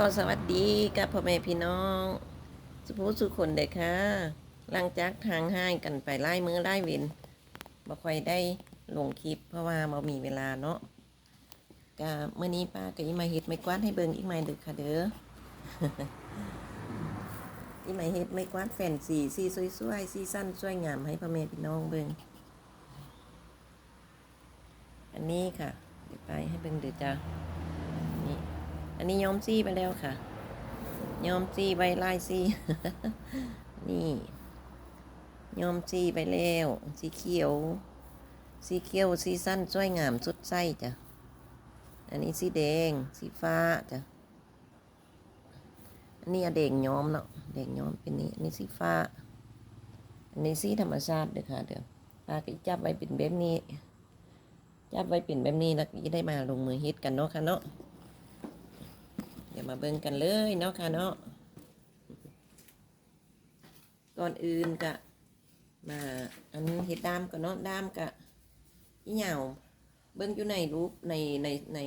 ก็สวัสดีกับพ่อแม่พี่น้อง สุภูสุคนเด็กค่ะหลังจากทางห้างกันไปไล่มือไล่เวินบ่ค่อยได้ลงคลิป เพราะว่าบ่มีเวลาเนาะก็เมื่อนี้ป้าก็อีมาเฮ็ดไม่กวาดให้เบิ่งอีกไม่เด้อค่ะเด้ออีมาเฮ็ดไม่กวาดแฟนสีสีสวยๆสีสั้นสวยงามให้พ่อแม่พี่น้องเบิ่งอันนี้ค่ะเดี๋ยวไปให้เบิ่งเด้อจ้า อันนี้ย้อมซี่ไปแล้วค่ะ ย้อมซี่ใบลายซี่ นี่ย้อมซี่ไปแล้ว สีเขียว สีเขียวสีสั้นสวยงามสุดไส้จ้ะ อันนี้สีแดง สีฟ้าจ้ะ อันนี้อะแดงย้อมเนาะแดงย้อมเป็นนี้ อันนี้สีฟ้า อันนี้สีธรรมชาติเด้อค่ะเดี๋ยวปลาก็จับไว้เป็นแบบนี้ จับไว้เป็นแบบนี้แล้วก็จะได้มาลงมือฮ็ดกันเนาะค่ะเนาะ มาเบิ่งกันเลยเนาะค่ะเนาะก่อนอื่นกะมาอันเฮ็ดดามก่อนเนาะดามกะอีเหยาวเบิ่งอยู่ในรูปในในใน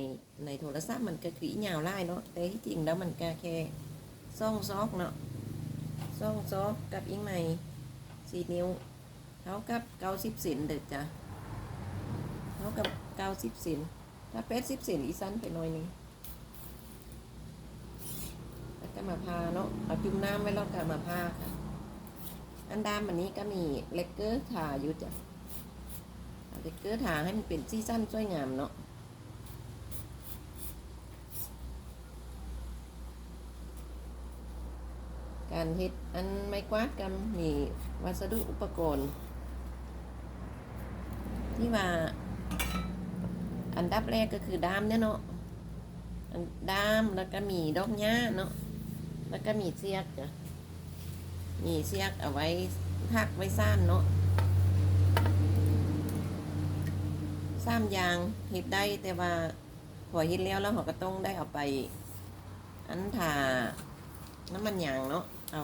ในโทรศัพท์มันก็คืออีเหยาวไล่เนาะแต่ที่จริงแล้วมันก็แค่ซ่องซอกเนาะซ่องซอกกับอีกใหม่สี่นิ้วเท่ากับเก้าสิบเซนเด็ดจ้ะเท่ากับเก้าสิบเซนถ้าแปดสิบเซนอีสั้นไปหน่อยนึง แล้วก็มาพาเนาะเอาจุ่มน้ำไว้แล้วก็มาพาค่ะ อันดามอันนี้ก็มีเลกเกอร์ถาอยู่จ้ะเลกเกอร์ถาให้มันเป็นซีซั่นสวยงามเนาะการเฮ็ดอันไม้กวาดกันมีวัสดุอุปกรณ์ ที่ว่าอันดับแรกก็คือดามเนี่ยเนาะอันดามแล้วก็มีดอกหญ้าเนาะ แล้วก็มีเสียกจ้ะมีเสียกเอาไว้พักไว้ซ่านเนาะซ้ำยางเห็ดได้แต่ว่าพอเห็ดแล้วแล้วเขาก็ต้องได้เอาไป อันถ่าน้ำมันยางเนาะเอา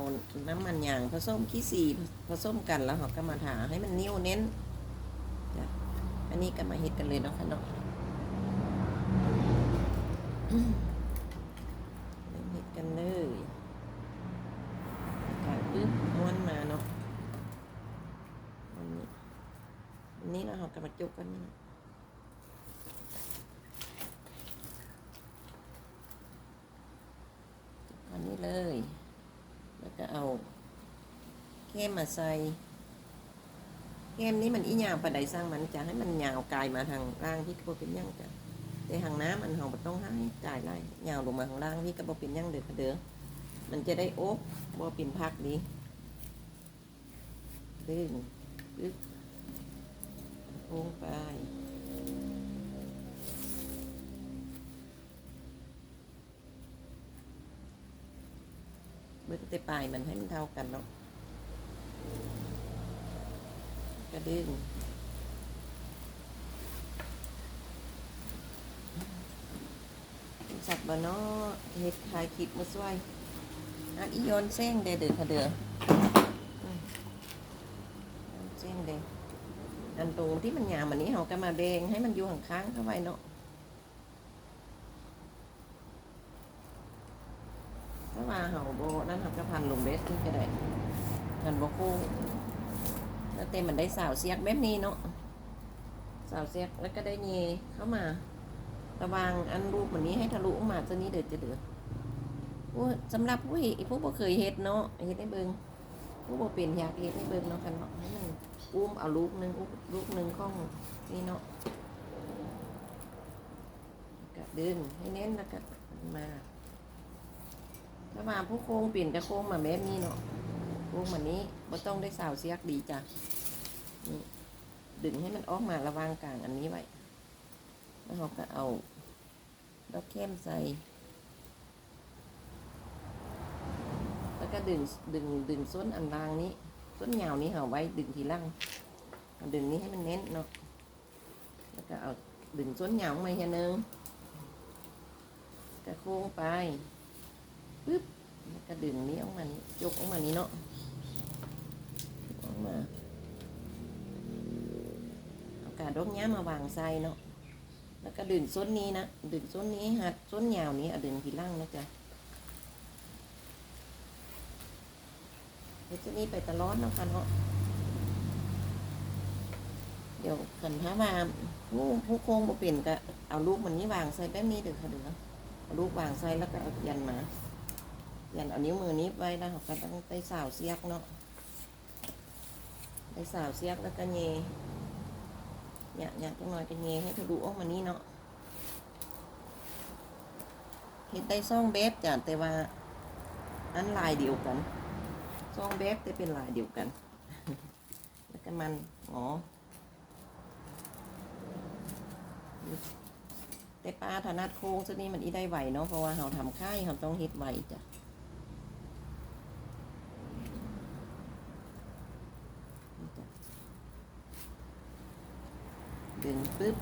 น้ำมันยางผสมขี้สีผสมกันแล้วเขาก็มาถาให้มันนิ่วเน้นจ้ะอันนี้ก็มาเห็ดกันเลยเนาะค่ะเนาะ เริ่มเห็ดกันเลยการปึ๊บม้ วนมาเนาะอันนี้อันนี้เราเอกระมาจุกกันนี่นะจุกอันนี้เลย แล้วก็เอาเข้มมาใส่เข้มนี้มันอีหยาวปะไดสร้างมันจะให้มันยาวกลายมาทางล่างที่กระเป็นหยังจ้ะแต่หางน้ำมันเราบ่ต้องให้จ่ายไรยาวลงมาข้างล่างพี่ก็บเป็นหยังเด้อค่ะเด้อมันจะได้โอ๊บบ่เป็นพักดี ดึงปึ๊บโค้งไป เบิ่งแต่ปลายมันให้มันเท่ากันเนาะกระดึงสัตว์บ่เนาะเฮ็ดถ่ายคลิปมาช่วยอันอีโยนเส้งเด้อเด้อค่ะเด้อมโยนเส้งเด้ออัน ตรงที่มันหยามอันนี้เราก็มาแบ่งให้มันอยู่ข้างๆเข้าไว้เนาะถ้าว่าเฮาโบนั่นเราก็พันลงเบสนี่ก็ได้พันบ่โค้งแล้วเต็มมันได้สาวเสียกแบบนี้เนาะสาวเสียกแล้วก็ได้เยเข้ามา ระวางอันรูปเหมือนนี้ให้ทะลุออกมาตัวนี้เดือดจะเดือดผู้สำหรับผู้ผู้บ่เคยเฮ็ดเนาะเฮ็ดให้เบิ่ง ผู้บ่เป็นอยากเฮ็ดให้เบิ่งเนาะกันเนาะให้มันอุ้มเอาลูกหนึงอุ้มลูกหนึงของนี่เนาะก็ดึงให้เน้นแล้วก็มา ถ้ามาผู้โค้งเปลี่ยนกระโค้งมาแบบนี้เนาะโค้งแบบนี้บ่ต้องได้สาวเสียกดีจ้ะนี่ดึงให้มันออกมาระวางกลางอันนี้ไว้แล้วเราก็เอาดอกเข้มใส่ แล้ว ก็ดึงดึงดึงส้นอันล่างนี้ส้นยาวนี้เอาไว้ดึงทีล่างดึงนี้ให้มันเน้นเนาะแล้วก็เอาดึงส้นยาวมาอีกทีนึงก็โค้งไปปึ๊บแล้วก็ดึงนี้ออกมานี้ยกออกมานี้เนาะออกมาเอากาดกเนี้ยมาวางใส่เนาะแล้วก็ดึงส้นนี้นะดึงส้นนี้หัดส้นยาวนี้เอาดึงทีล่างนะจ๊ะ เฮ็ดจะนี่ไปตลอดเนาะค่ะเนาะเดี๋ยวขันถ้ามางูผู้โค้งบ่เป็นก็เอาลูกมันนี่วางใส่แบบนี้เด้อค่ะเด้อเอาลูกวางใส่แล้วก็เอายันมายันเอานิ้วมือนี้ไว้แล้วก็ต้องได้สาวเสียกเนาะได้สาวเสียกแล้วก็เยเนี่ยเนี่ยจังหน่อยก็เยให้ทะลุออกมานี่เนาะเฮ็ดได้ซ่องเบฟจ้ะแต่ว่าอันลายเดียวกัน ซองเบฟแต่เป็นลายเดียวกัน แล้วก็มันอ๋อแต่ปลาถนัดโค้งซะนี่มันอีได้ไหวเนาะเพราะว่าเราทำค่ายเราต้องเฮ็ดไหวจ้ะดึงปึ๊บ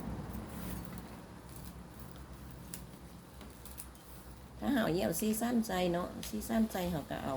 ถ้าเราเยี่ยวซีสั้นใจเนาะซีสั้นใจเราก็เอา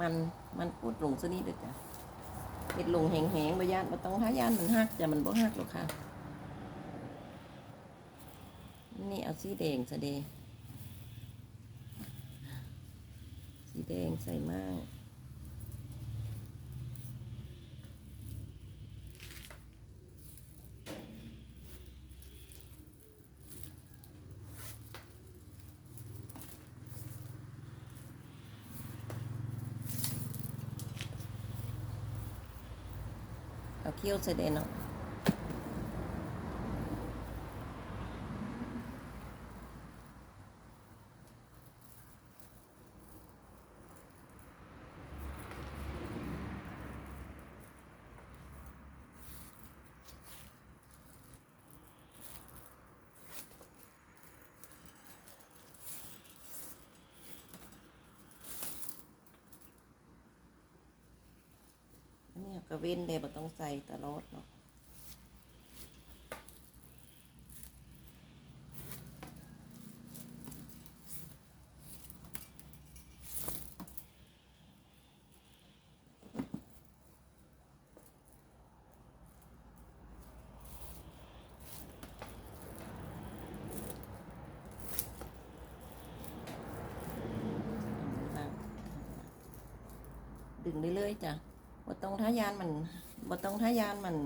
มันมันแล้วให้มันสีสั้นสวยงามเนี่ยมันมันพูดลงซะนี่เด็ดจ้ะเห็ดลงแหงๆบ่ยานบ่ต้องทายานมันหักจ้ะมันบ่หักหรอกค่ะ นี่เอาสีแดงซะเดสีแดงใส่มาก เอาเคี่ยวใส่เดนเนาะอันนี้ ก็เว้นเลยบ่ต้องใส่ตลอดเนาะดึงได้เลยจ้ะ บ่ต้องท้ายานมันบ่ต้องท้ายานมัน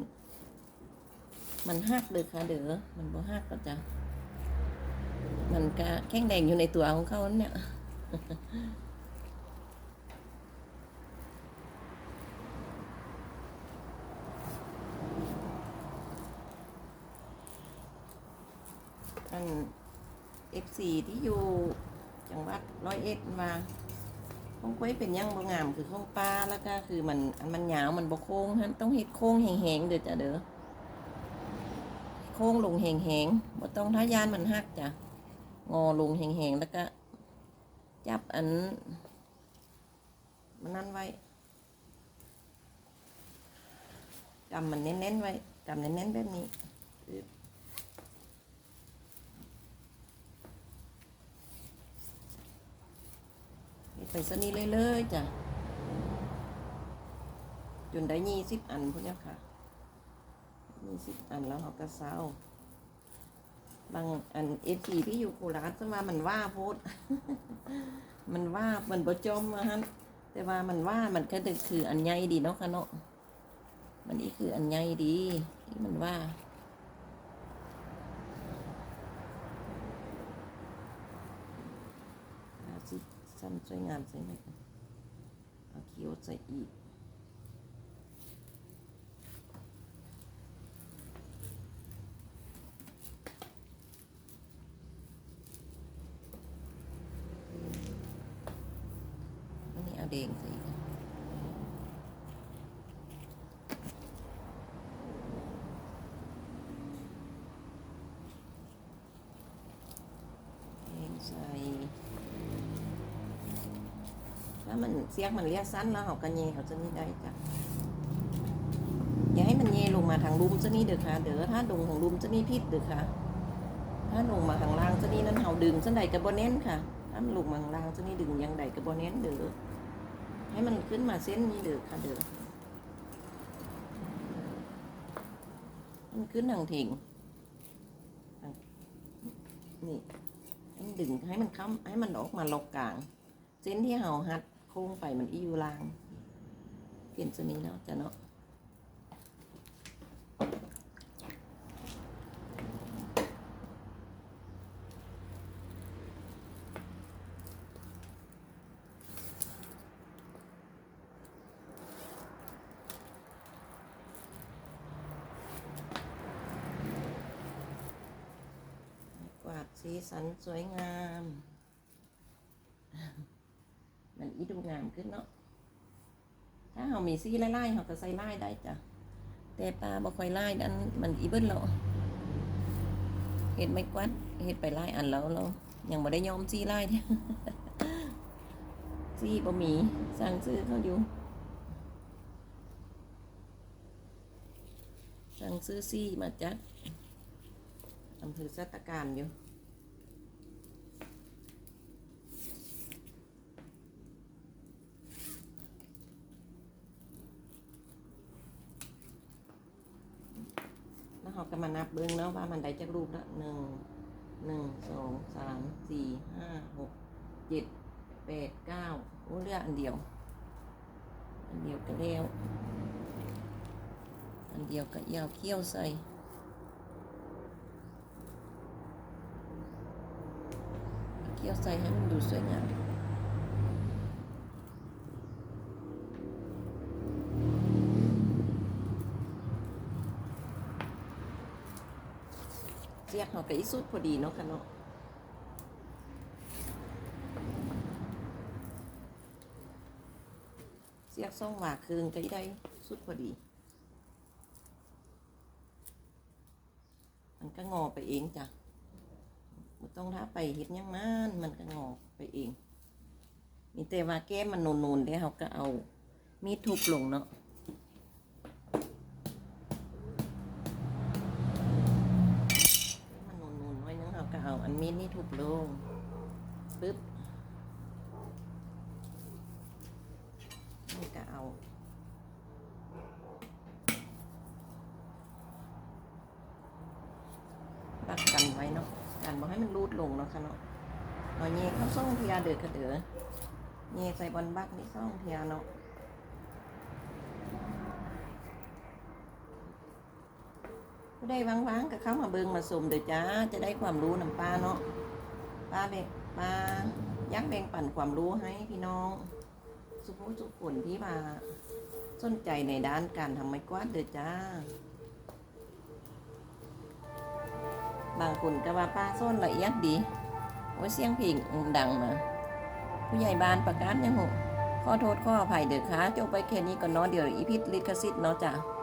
มันหักเลยค่ะเด้อมันบ่หักก็จะมันก็แข็งแดงอยู่ในตัวของเขาเนี่ยอัน F4 ที่อยู่จังหวัดร้อยเอ็ดมา ของกล้วยเป็นหยังบงามคือของปลาแล้วก็คือมันอันมันยาวมันบโค้งฮะต้องเฮ็ดโค้งแหงๆเด้อจ้ะเด้อโค้งลงแหงๆบ่ต้องท้ายานมันหักจ้ะงอลงแหงๆแล้วก็ จับอันมันนั่นไว้กำมันเน้นๆไว้กำเน้นๆแบบนี้อึ๊บเฮ็ด ไปซะนี้เลยเลยๆจ้ะจนได้ยี่สิบอันพวกเนี้ค่ะยี่สิบอันแล้วเขาก็เศร้าบางอันเอฟีที่อยู่โคราชจะว่ามันว่าโพดมันว่ามันบ่จมฮะแต่ว่ามันว่ามันก็คืออันใหญ่ดีเนาะค่ะเนาะมันนี่คืออันใหญ่ดีที่มันว่า สิสั้นสวยงามใส่ไหมเอาเขียวใส่อีกอันนี้เอาแดงใส่อีก เสียงมันเลียสั้นแล้วเขาก็เยเอาจะนี่ได้จ้ะอย่าให้มันเยลงมาทางรุมจะนี่เด้อค่ะเด้อถ้าลงของรุมจะนี่พิษเด้อค่ะ ถ้าลงมาข้างล่างจะนี่นั้นเขาดึงจะใดกับบเน้นค่ะถ้ามันลงมาข้างล่างจะนี่ดึงยังใดกับบเน้นเด้อให้มันขึ้นมาเส้นนี้เด้อค่ะเด้อมันขึ้นทางถิ่งนี่ให้มันดึงให้มันค้ำให้มันออกมาลอกกลาง เส้นที่เฮาหัด โค้งไปมันอีอยู่ลาง เปลี่ยนสนี้เนาะจ้ะเนาะวาดสีสันสวยงาม อีดูงามขึ้นเนาะถ้าเรามีสีไล่ๆเราก็ใส่ไล่ได้จ้ะแต่ปลาบ่ค่อยไล่ดันมันอีเบิ้ลแล้วเห็ดไม่กวัดเห็ดไปไล่อันแล้วเรายังบ่ได้ยอมสีไล่เนี่ยสีบ่มีสั่งซื้อเขาอยู่สั่งซื้อซี่มาจัดอำเภอสัตการอยู่ แล้วเรา ก็มานับเบิ้งเนาะว่ามันได้จากรูปละหนึ่งหนึ่งสองสามสี่ห้าหกเจ็ดแปดเก้าโอ้เลืออันเดียว อันเดียวก็แล้วอันเดียวก็ยาวเขี้ยวใส่เขี้ยวใส่ให้มันดูสวยงาม เสียกเขาก็อีสุดพอดีเนาะค่ะเนาะเสียกซ่องหว่าคืนก็อีได้สุดพอดี มันก็งอไปเองจ้ะบ่ต้องท้าไปเฮ็ดยังมันมันก็งอไปเอง มีแต่ว่าแก้มมันนูนๆเด้เขาก็เอามีดทุบลงเนาะ ทุบลงปึ๊บนี่ก็เอาปักกันไว้เนาะกันบอกให้มันรูดลงเนาะค่ะเนาะเอาเงี้ยเข้าซ่องเทียเดือดกระเดือเงี้ยใส่บอลบักนี่ซ่องเทียเนาะ ผู้ใดว่างๆก็เข้ามาเบิงมาสมเด้อจ้าจะได้ความรู้นำป้าเนาะป้าเบกป้ายักแบ่งปั่นความรู้ให้พี่น้อง สุภุสุขผลที่มาสนใจในด้านการทำไม้กวาดเด้อจ้า บางคนก็ว่าป้าส้นละเอียดดีโอ้ยเสียงเพลงดังมาผู้ใหญ่บ้านประกาศยังหกขอโทษขออภัยเด้อค่ะจบไปแค่นี้ก่อนเนาะเดี๋ยวอีพิษลิขสิทธิ์เนาะจ้า